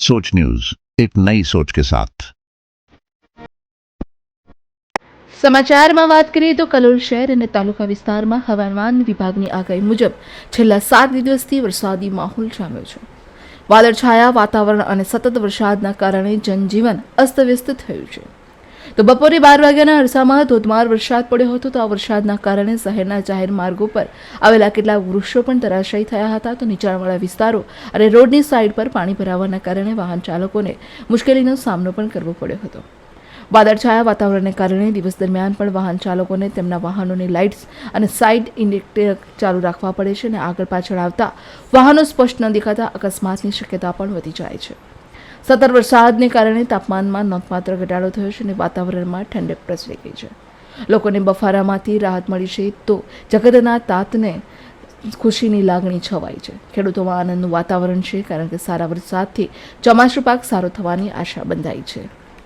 सोच न्यूज एक नई सोच के साथ સમાચારમાં વાત કરીએ તો કલોલ શહેર અને તાલુકા વિસ્તારમાં હવામાન વિભાગની આગાહી મુજબ છેલ્લા સાત દિવસથી વરસાદી માહોલ જામ્યો છે વાદળછાયા વાતાવરણ અને સતત વરસાદના કારણે જનજીવન અસ્તવ્યસ્ત થયું છે તો બપોરે બાર વાગ્યાના અરસામાં ધોધમાર વરસાદ પડ્યો હતો તો આ વરસાદના કારણે શહેરના જાહેર માર્ગો પર આવેલા કેટલાક વૃક્ષો પણ ધરાશાયી થયા હતા તો નીચાણવાળા વિસ્તારો અને રોડની સાઇડ પર પાણી ભરાવાના કારણે વાહન ચાલકોને મુશ્કેલીનો સામનો પણ કરવો પડ્યો હતો. વાદળછાયા વાતાવરણને કારણે દિવસ દરમિયાન પણ વાહન ચાલકોને તેમના વાહનોની લાઇટ્સ અને સાઇડ ઇન્ડિકેટર ચાલુ રાખવા પડે છે અને આગળ પાછળ આવતા વાહનો સ્પષ્ટ ન દેખાતા અકસ્માતની શક્યતા પણ વધી જાય છે. સતત વરસાદને કારણે તાપમાનમાં નોંધપાત્ર ઘટાડો થયો છે અને વાતાવરણમાં ઠંડક પ્રસરી ગઈ છે. લોકોને બફારામાંથી રાહત મળી છે તો જગતના તાતને ખુશીની લાગણી છવાઈ છે. ખેડૂતોમાં આનંદનું વાતાવરણ છે કારણ કે સારા વરસાદથી ચોમાસું પાક સારો થવાની આશા બંધાઈ છે.